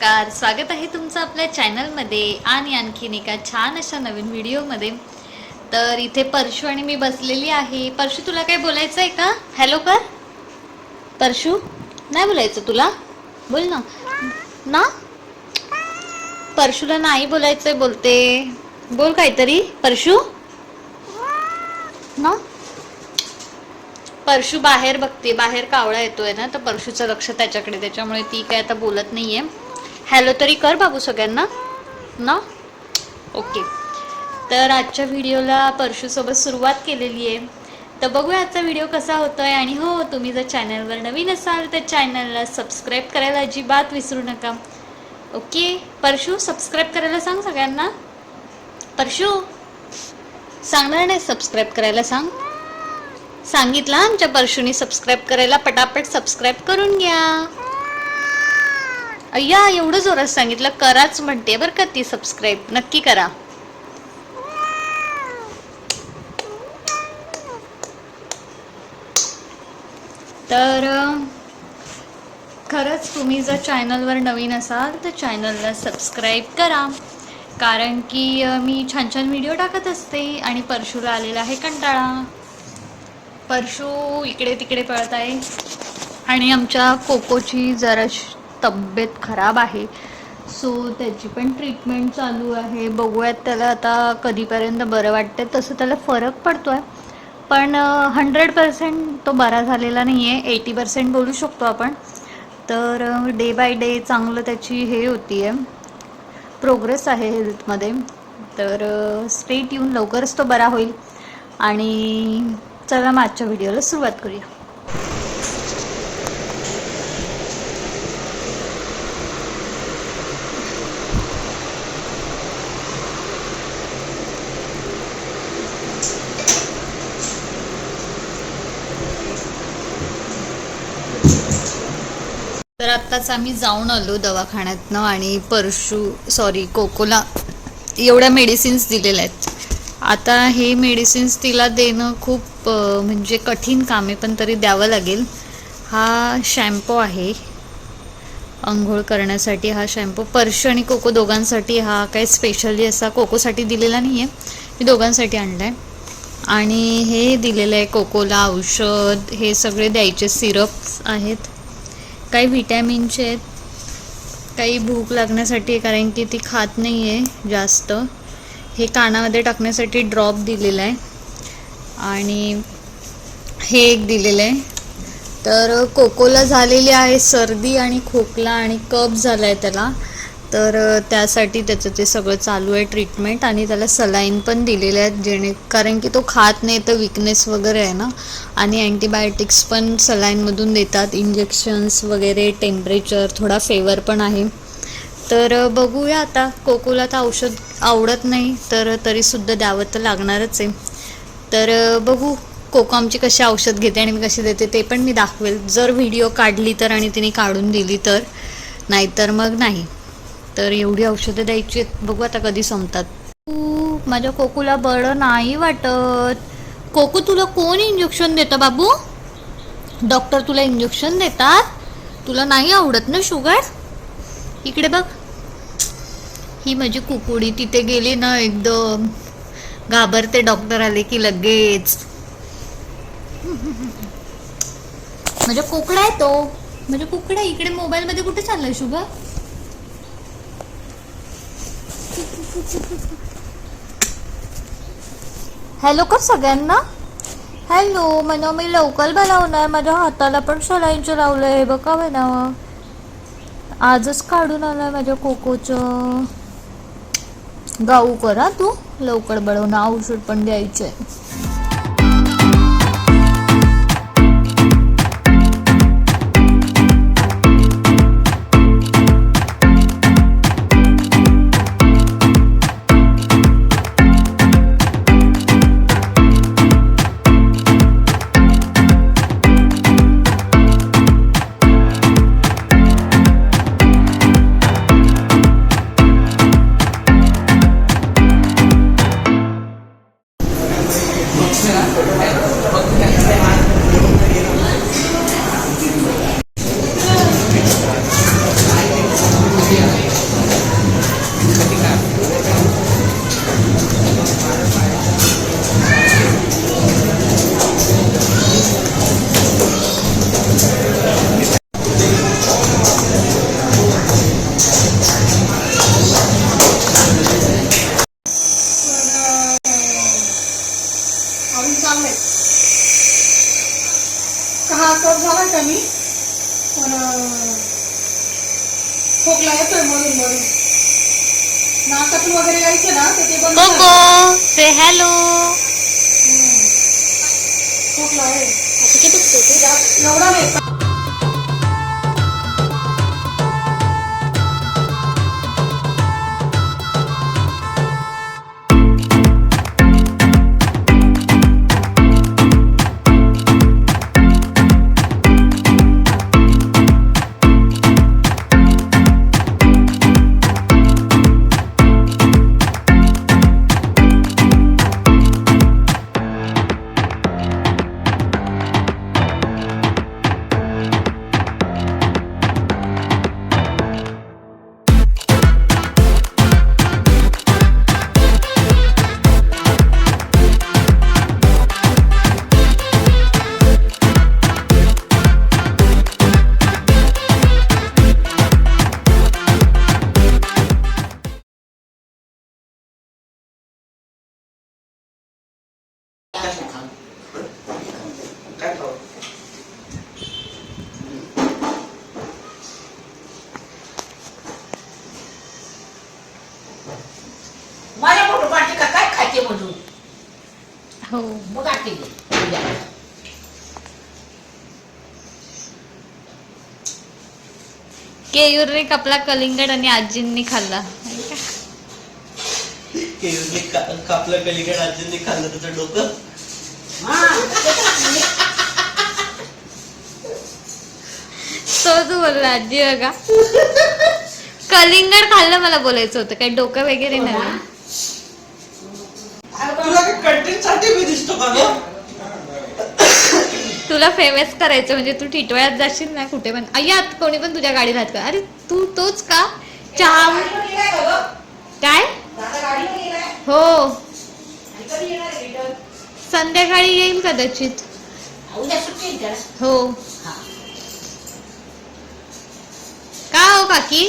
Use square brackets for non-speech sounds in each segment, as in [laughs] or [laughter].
नमस्कार. स्वागत आहे तुमचं आपल्या चॅनलमध्ये आणि आणखीन एका छान अशा नवीन व्हिडिओमध्ये. तर इथे परशू आणि मी बसलेली आहे. परशू तुला काय बोलायचं आहे का? हॅलो कर परशू नाही बोलायचं तुला? बोल ना. ना? परशूला नाही बोलायचंय बोलते. बोल काहीतरी. परशू? ना? परशू बाहेर बघते. बाहेर कावळा येतोय ना तर परशूचं लक्ष त्याच्याकडे. त्याच्यामुळे ती काय आता बोलत नाहीये. हॅलो तरी कर बाबू सगळ्यांना. ना? ओके. तर आजच्या व्हिडिओला परशूसोबत सुरुवात केलेली आहे. तर बघूया आजचा व्हिडिओ कसा होतो आहे आणि हो तुम्ही जर चॅनलवर नवीन असाल तर चॅनलला सबस्क्राईब करायला अजिबात विसरू नका. ओके? परशू सबस्क्राईब करायला सांग सगळ्यांना. परशू सांगणार नाही सबस्क्राईब करायला सांग. सांगितलं आमच्या परशुनी सबस्क्राईब करायला पटापट सबस्क्राईब करून घ्या. अय्या एवढं जोरात सांगितलं कराच म्हणते बरं का ती सबस्क्राईब नक्की करा. तर खरंच तुम्ही जर चॅनलवर नवीन असाल तर चॅनलला सबस्क्राईब करा. कारण की मी छान छान व्हिडिओ टाकत असते आणि परशूला आलेला आहे कंटाळा. परशू इकडे तिकडे पळत आहे. आणि आमच्या कोकोची जराशी तब्येत खराब आहे. सो त्याची पण ट्रीटमेंट चालू आहे. बघूयात त्याला आता कधीपर्यंत बरं वाटतं तसं त्याला फरक पडतो आहे पण हंड्रेड पर्सेंट तो बरा झालेला नाही आहे एटी पर्सेंट बोलू शकतो आपण. तर डे बाय डे चांगलं त्याची हे होती आहे प्रोग्रेस आहे हेल्थमध्ये तर स्टेट येऊन लवकरच तो बरा होईल. आणि चला मागच्या व्हिडिओला सुरुवात करूया. तर आत्ताच आम्ही जाऊन आलो दवाखान्यातनं आणि परशू सॉरी कोकोला. एवढ्या मेडिसिन्स दिलेल्या आहेत. आता हे मेडिसिन्स तिला देणं खूप म्हणजे कठीण काम आहे पण तरी द्यावं लागेल. हा शॅम्पू आहे. आंघोळ करण्यासाठी हा शॅम्पू परशू आणि कोको दोघांसाठी हा काही स्पेशली असा कोकोसाठी दिलेला नाही आहे मी दोघांसाठी आणला आहे आणि हे दिलेलं आहे कोकोला औषध हे सगळे द्यायचे सिरप्स आहेत. काही विटॅमिनचे आहेत. काही भूक लागण्यासाठी आहे, कारण की ती खात नाही आहे जास्त. हे कानामध्ये टाकण्यासाठी ड्रॉप दिलेला आहे. आणि हे एक दिलेलं आहे. तर कोकोला झालेली आहे सर्दी आणि खोकला आणि कफ झाला आहे त्याला. तर त्यासाठी त्याचं ते सगळं चालू आहे ट्रीटमेंट आणि त्याला सलाईन पण दिलेले आहेत जेणे कारण की तो खात नाही तर विकनेस वगैरे आहे ना. आणि अँटीबायोटिक्स पण सलाईनमधून देतात इंजेक्शन्स वगैरे टेम्परेचर थोडा फेवर पण आहे. तर बघूया आता कोकोला तर औषध आवडत नाही तर तरीसुद्धा द्यावं तर लागणारच आहे. तर बघू कोको आमची कशी औषध घेते आणि मी कशी देते ते पण मी दाखवेल. जर व्हिडिओ काढली तर आणि तिने काढून दिली तर नाहीतर मग नाही. तर एवढी औषधं द्यायची आहेत. बघू आता कधी संपतात. तू माझ्या कोकूला बरं नाही वाटत. कोकू तुला कोण इंजेक्शन देतं बाबू? डॉक्टर तुला इंजेक्शन देतात? तुला नाही आवडत ना शुगर इकडे बघ. ही माझी कुकुडी तिथे गेली ना एकदम. घाबरते डॉक्टर आले की लगेच. [laughs] म्हणजे कुकडा आहे तो. म्हणजे कुकडा इकडे मोबाईलमध्ये कुठे चाललाय शुगर हॅलो का सगळ्यांना? हॅलो म्हणा मी लवकर बनवणार माझ्या हाताला पण सलाईंचं लावलंय. हे बघा म्हणावं आजच काढून आलाय माझ्या कोकोचं. गाऊ करा तू. लवकर बनवणं औषध पण द्यायचं आहे Okay. का मी? पण खोकला येतोय मधून मधून. नाकातून वगैरे यायचं ना तर ते बंद झालं. कोको से हॅलो खोकला आहे. एवढा नाही. माझ्या फोटो पाठी का काय खायचे म्हणून? हो. मग उद्या. केयूरने कापला कलिंगड आणि आजींनी खाल्ला. केळीने का- कापलं कलिंगड आजींनी खाल्लं त्याचं डोकं? तो तू बोलला आजी बघा. कलिंगड खाल्लं मला बोलायचं होतं. काही डोकं वगैरे नाही काय कंटेंट साठी मी दिसतो का ग तुला फेमस करायचं म्हणजे तू टिटवाळ्यात जाशील ना कुठे पण. अय्यात कोणी पण तुझ्या गाडीत हात का अरे तू तोच का? चहा काय? हो. संध्याकाळी येईल कदाचित. हो हा. का हो काकी?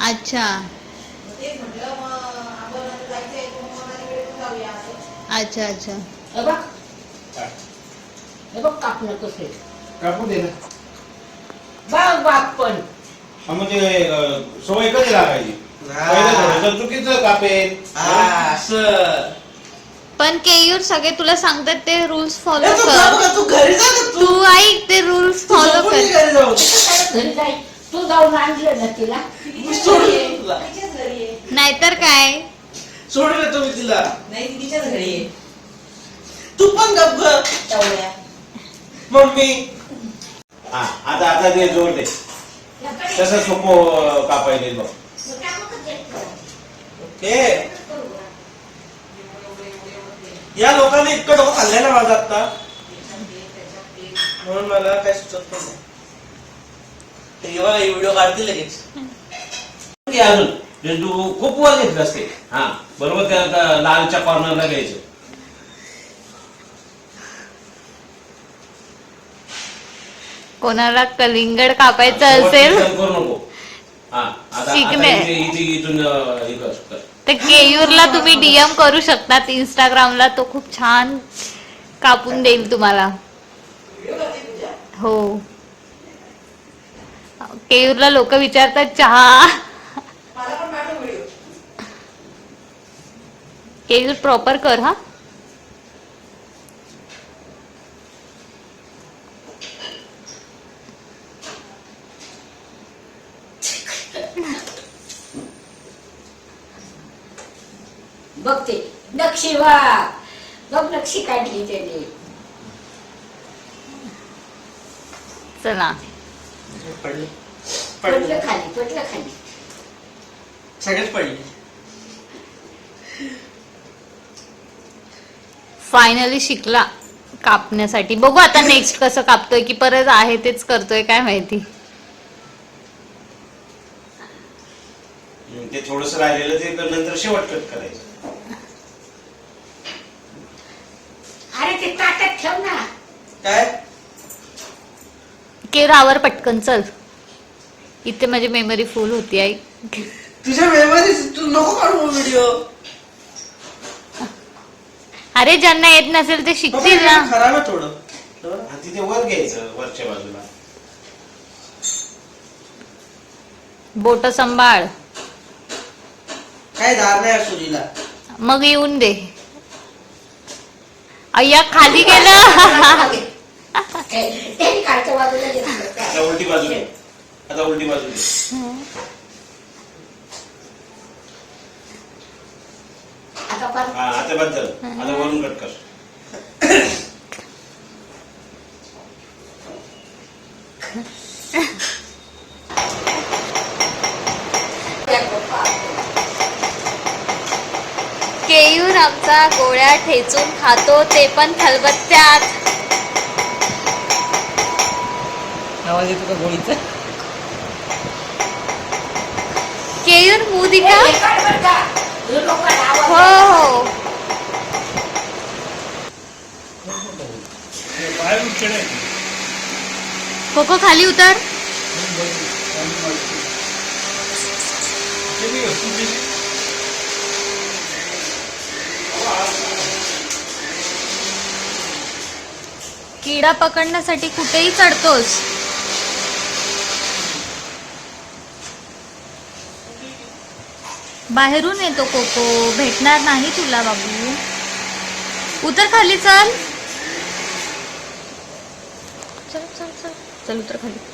अच्छा मग तेच म्हटलं मग अंबरनाथला जायचंय तर मग मला तिकडे पण जाऊया असं अच्छा अच्छा. हे बघ. हे बघ कापणं कसं आहे. कापू दे ना. बघ बाप पण. हा, म्हणजे अं, सवय कधी लागायची? पहिलं थोडंसं चुकीचं कापेल हा, असं. पण केयूर सगळे तुला सांगतात ते रुल्स फॉलो ए, तू कर? तू घरी जा ना तू. तू ऐक ते रुल्स तू फॉलो झोपून ये कर घरी तू जाऊन आणलं ना तिला? मी सोडून तुला नाहीतर काय? सोडून येतो मी तिला. नाही ती तिच्याच घरी आहे. तू पण गप ग मम्मी. हा आता आता ते जोड दे. तसं सोपं कापायचे बघ. ओके या लोकांनी इतकं डोकं खाल्लंय ना माझं आता म्हणून मला काय सुचत पण नाही तेव्हा व्हिडिओ काढतील लगेच. ते अजून जे तू खूप वर घेतलं असते. हा. बरोबर त्या लालच्या कॉर्नरला घ्यायचं. कोणाला कलिंगड कापायचं असेल? return करू नको. हा आता आता शिकणे. इथे इथे इथून अं, हे कर कर. तर केयूरला तुम्ही डीएम करू शकतात इंस्टाग्रामला तो खूप छान कापून देईल तुम्हाला. हो. केयूरला लोक विचारतात चहा मला पण पाठव व्हिडिओ केयूर प्रॉपर कर हा? बघ ते नक्षी वा बघ नक्षी काढली त्याने. चला. पडले पडलं. पडले खाली पडलं खाली. सगळेच पडले. फायनली शिकला कापण्यासाठी. बघू आता नेक्स्ट कसं कापतोय की परत आहे तेच करतोय काय माहिती. ते थोडस राहिलेलं ते नंतर शेवट कट करायचं. अरे ते ताटात ठेव ना. काय? केर आवर पटकन चल. इथे माझी मेमरी फुल होती आई. तुझ्या मेमरी तू नको काढू व्हिडिओ अरे ज्यांना येत नसेल ते शिकतील हे ना. खराब आहे थोडं थोडं. हा, तिथे वर घ्यायचं वरच्या बाजूला. बोट सांभाळ. काय धार नाही सुरीला मग येऊन दे. अय्या खाली गेलं. त्यांनी कालच्या बाजूला घेतलं. आता उलटी बाजू आता उलटी बाजू आता परत हा आता बंद झालं. आता वरून कट कर. केयूर आमचा गोळ्या ठेचून खातो ते पण खलबत्त्यात. आवाज येतो का गोळीचा? केयूर मुदिका हो. हो कोको खाली उतर. किडा पकडण्यासाठी कुठेही चढतोस. बाहेरून येतो कोको. भेटणार नाही तुला बाबू. उतर खाली चल. चल चल चल. चल उतर खाली.